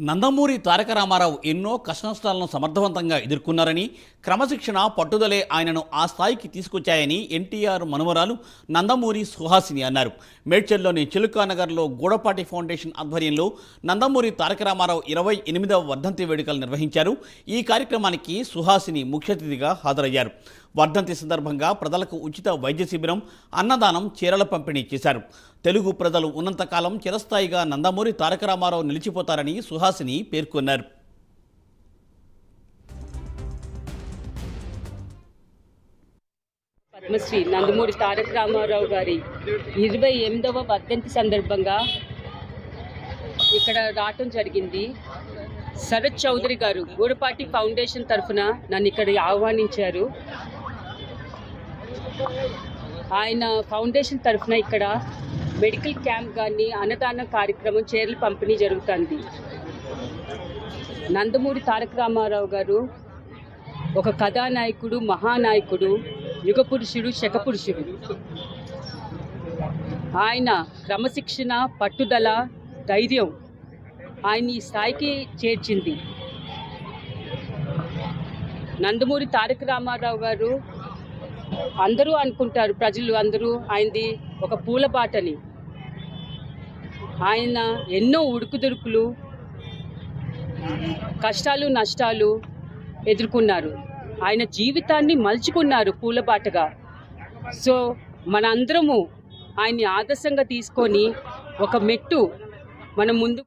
నందమూరి తారక రామారావు ఎన్నో కష్టనష్టాలను సమర్థవంతంగా ఎదుర్కొన్నారని క్రమశిక్షణ పట్టుదలే ఆయనను ఆ స్థాయికి తీసుకొచ్చాయని ఎన్టీఆర్ మనుమరాలు నందమూరి సుహాసిని అన్నారు. మేడ్చల్లోని చిలుకానగర్లో గూడపాటి ఫౌండేషన్ ఆధ్వర్యంలో నందమూరి తారక రామారావు ఇరవై ఎనిమిదవ వర్ధంతి వేడుకలు నిర్వహించారు. ఈ కార్యక్రమానికి సుహాసిని ముఖ్య అతిథిగా హాజరయ్యారు. వర్ధంతి సందర్భంగా ప్రజలకు ఉచిత వైద్య శిబిరం అన్నదానం చీరల పంపిణీ చేశారు. తెలుగు ప్రజలు ఉన్నంతకాలం చిరస్థాయిగా నందమూరి తారక రామారావు నిలిచిపోతారని సుహాసిని పేర్కొన్నారు. పద్మశ్రీ నందమూరి తారక రామారావు గారి ఇరవై ఎనిమిదవ వర్ధంతి సందర్భంగా ఇక్కడ రావటం జరిగింది. శరత్ చౌదరి గారు గూడపాటి ఫౌండేషన్ తరఫున నన్ను ఇక్కడ ఆహ్వానించారు. ఆయన ఫౌండేషన్ తరఫున ఇక్కడ మెడికల్ క్యాంప్ కానీ అన్నదాన కార్యక్రమం చీరలు పంపిణీ జరుగుతుంది. నందమూరి తారక రామారావు గారు ఒక కథానాయకుడు మహానాయకుడు యుగపురుషుడు శకపురుషుడు ఆయన క్రమశిక్షణ పట్టుదల ధైర్యం ఆయన ఈ స్థాయికి చేర్చింది. నందమూరి తారక రామారావు గారు అందరూ అనుకుంటారు ప్రజలు అందరూ ఆయనది ఒక పూలబాటని ఆయన ఎన్నో ఉడుకుదురుకులు కష్టాలు నష్టాలు ఎదుర్కొన్నారు. ఆయన జీవితాన్ని మలుచుకున్నారు పూలబాటగా సో మనందరము ఆయన్ని ఆదర్శంగా తీసుకొని ఒక మెట్టు మనం ముందు